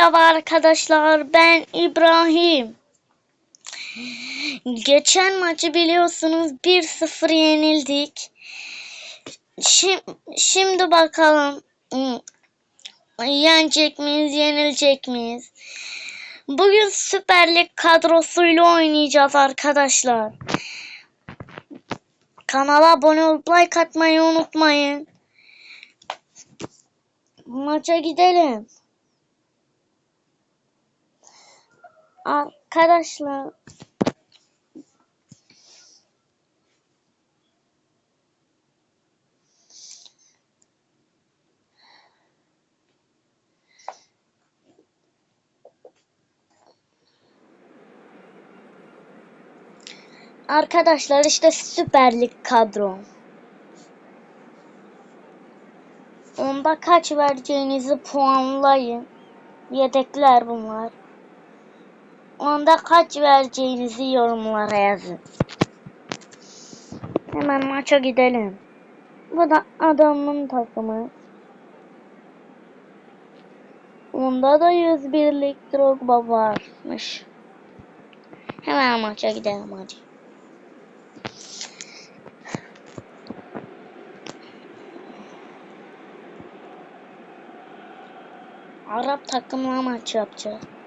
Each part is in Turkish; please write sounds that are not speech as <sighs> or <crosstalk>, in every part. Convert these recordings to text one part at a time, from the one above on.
Merhaba arkadaşlar ben İbrahim. Geçen maçı biliyorsunuz 1-0 yenildik. Şimdi, şimdi bakalım hmm, yenecek miyiz yenilecek miyiz? Bugün Süper Lig kadrosuyla oynayacağız arkadaşlar. Kanala abone olup like atmayı unutmayın. Maça gidelim. Arkadaşlar Arkadaşlar işte Süper Lig kadro. Onda kaç vereceğinizi puanlayın. Yedekler bunlar. Onda kaç vereceğinizi yorumlara yazın. Hemen maça gidelim. Bu da adamın takımı. Onda da 101'lik Drogba varmış. Hemen maça gidelim hadi. Arap takımla maç yapacağız.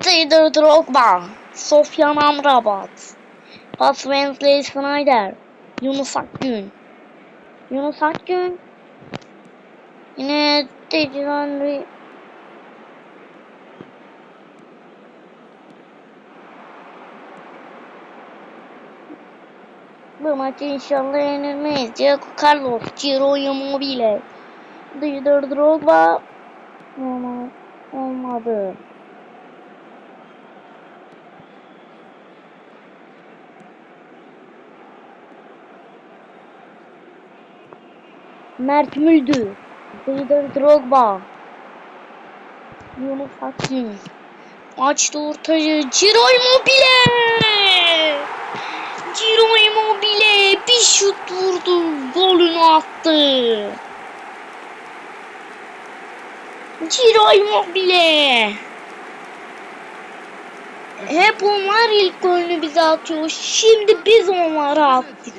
Dider Drogba, Sofyan Amrabat, Pas Wesley Snyder, Yunus Akgün. Yunus Akgün. Yine Henry. Bu maçı inşallah yenilmeyiz. Diego Carlos, Ciro Immobile, Dider Drogba. Olmaz. Olmadı. Mert Müldür, Dider Drogba, Yunus Akgün, açtı ortayı, Ciro Immobile! Ciro Immobile bir şut vurdu, golünü attı. Ciro Immobile! Hep onlar ilk golünü bize atıyor. Şimdi biz onlara attık.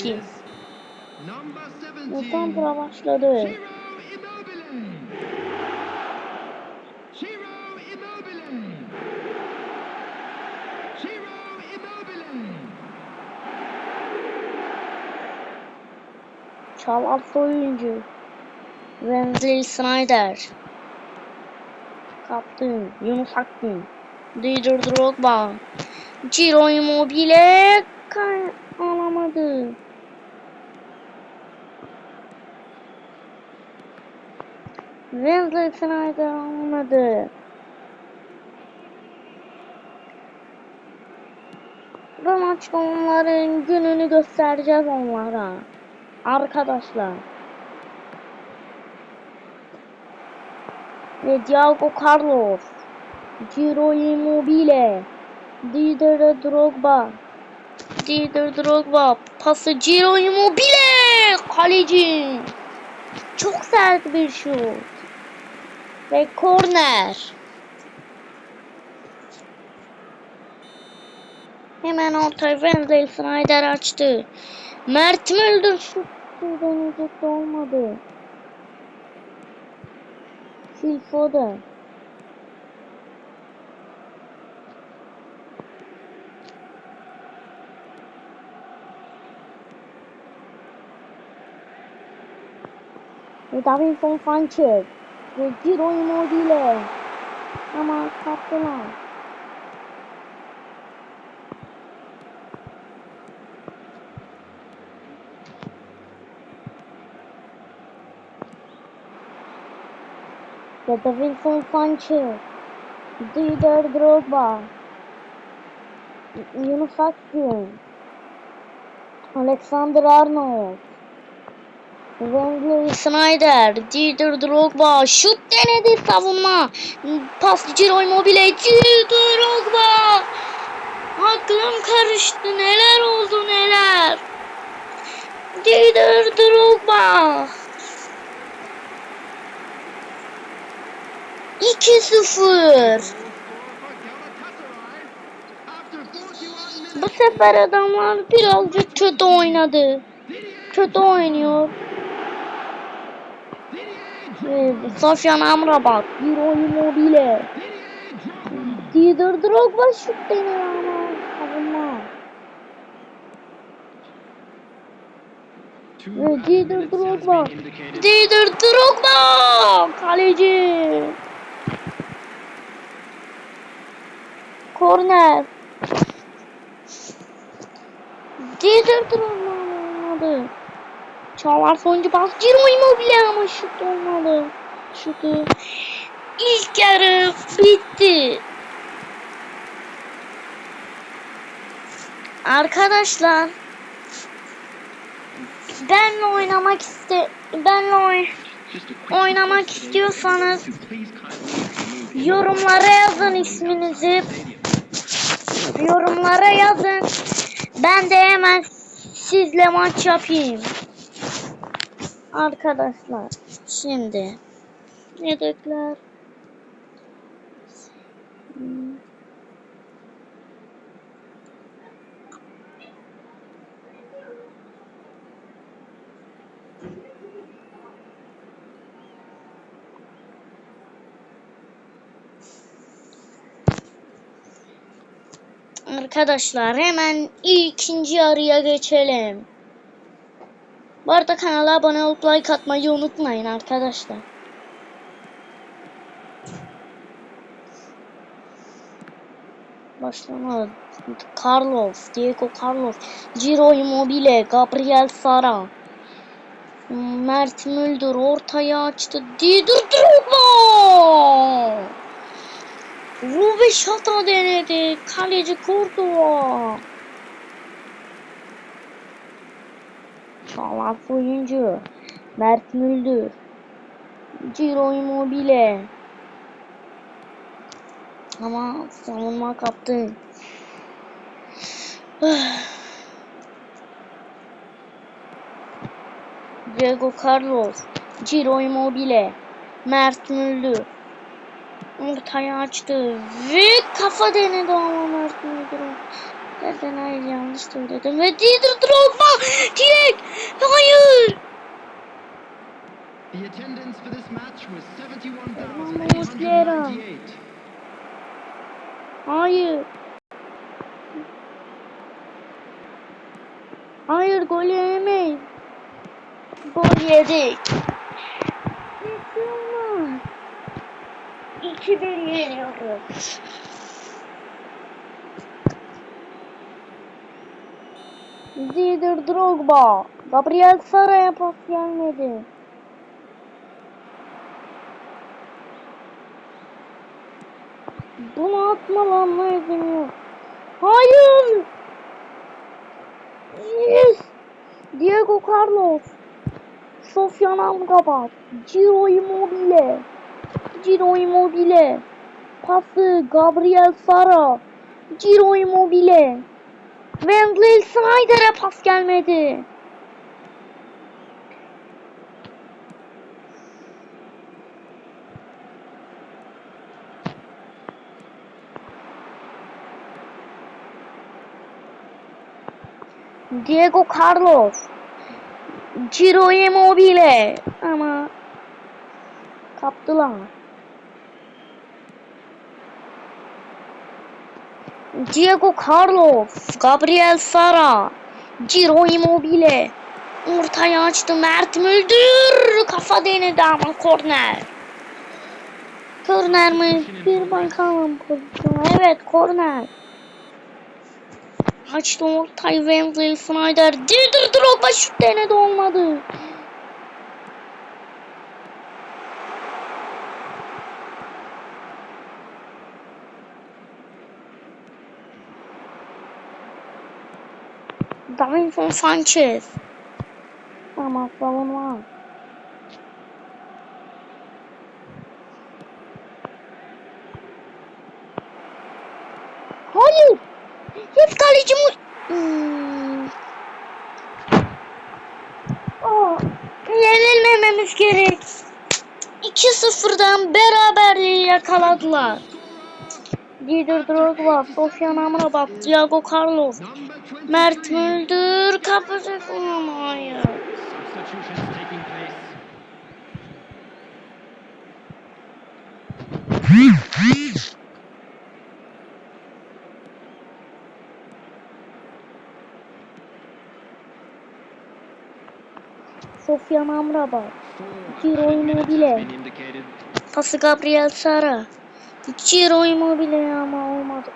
17. Mutantra başladı. Immobile. Çalas oyuncu. Wesley Snyder. Kaptın. Yunus Akgün. Dider Drogba. Ciro Immobile. Alamadı. Wesley Snyder alamadı. Bu maçta onların gününü göstereceğiz onlara. Arkadaşlar. Ve Diego Carlos. Ciro Immobile. Dider Drogba. Dider Drogba. Pası Ciro Immobile. Kaleci. Çok sert bir şut. Ve korner. Hemen ortaya Wenzel Snyder açtı. Mert Müldür şut deneyecek de olmadı. Ve Davinson Sanchez. Ve Ciro Immobile. Ama kaptılar. Ve Davinson Sanchez. Dider Drogba. Yunus Akgün. Alexander Arnold. Wesley Snyder, Dider Drogba, şut denedi savunma. Pas Ciro Immobile, Dider Drogba. Aklım karıştı, neler oldu neler. Dider Drogba. 2-0. Bu sefer adamlar birazcık kötü oynadı. Kötü oynuyor. Sofyan Amrabat, bir oyun mobile. Didier Drogba şut deniyor ama savunma. Didier Drogba. Didier Drogba! Kaleci. Korner. Didier Drogba olmadı. Çağlar sonuncu pas. Ciro Immobile ama şut olmadı. Şutu. İlk yarı bitti. Arkadaşlar benle oynamak iste benle oy oynamak istiyorsanız yorumlara yazın isminizi yorumlara yazın ben de hemen sizle maç yapayım arkadaşlar şimdi yedekler. Arkadaşlar hemen ikinci yarıya geçelim. Bu arada kanala abone olup like atmayı unutmayın arkadaşlar. Başlama. Carlos, Diego Carlos, Ciro Immobile, Gabriel Sara. Mert Müldür ortaya açtı. Didier Drogba! Rubeş hata denedi. Kaleci Cordova. Çalas oyuncu. Mert Müldür. Ciro Immobile. Ama savunma kaptı. <sighs> Diego Carlos. Ciro Immobile. Mert Müldür. Ortaya açtı ve kafa denedi ama Mert Müldür. Nereden hayır yanlış söyledim ve Didier Drogba direkt hayır. The attendance for this match was Vamos, Piero. 71,898. Hayır. Hayır gol yemeyiz. Gol yedik. Yetiyorlar. 2-1 yeniyoruz. Didier Drogba. Gabriel Sara'ya pas gelmedi. Bunu atmalanma izin yok. Hayır. Yes. Diego Carlos. Sofyan Amrabat. Ciro Immobile. Ciro Immobile. Pası Gabriel Sara. Ciro Immobile. Wendell Snyder'e pas gelmedi. Diego Carlos. Ciro Immobile. Ama kaptılar. Diego Carlos, Gabriel Sara, Ciro Immobile. Ortaya açtı Mert Müldür. Kafa denedi ama korner. Korner mi? Bir bakalım pozisyonu. Evet korner. Açtı ortayı Wembley Snyder. Didier Drogba şut denedi olmadı. Davinson Sanchez. Ama savunma. Hayır. Hep kaleci. Hmm. Aa, yenilmememiz gerek. 2-0'dan beraberliği yakaladılar. Didier Drogba, Sofyan Amrabat, Thiago Carlos, Number 23. Mert Müldür kapacak ama hayır. Sofyan Amrabat, Ciro Immobile. pası Gabriel Sara. Ciro Immobile ama olmadı.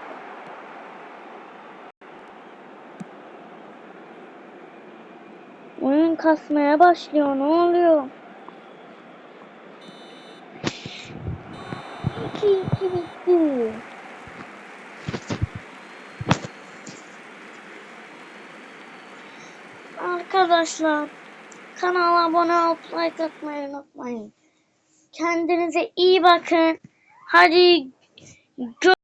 Oyun kasmaya başlıyor. Ne oluyor? 2-2 bitti. Arkadaşlar kanala abone olup like atmayı unutmayın. Kendinize iyi bakın. Hadi gö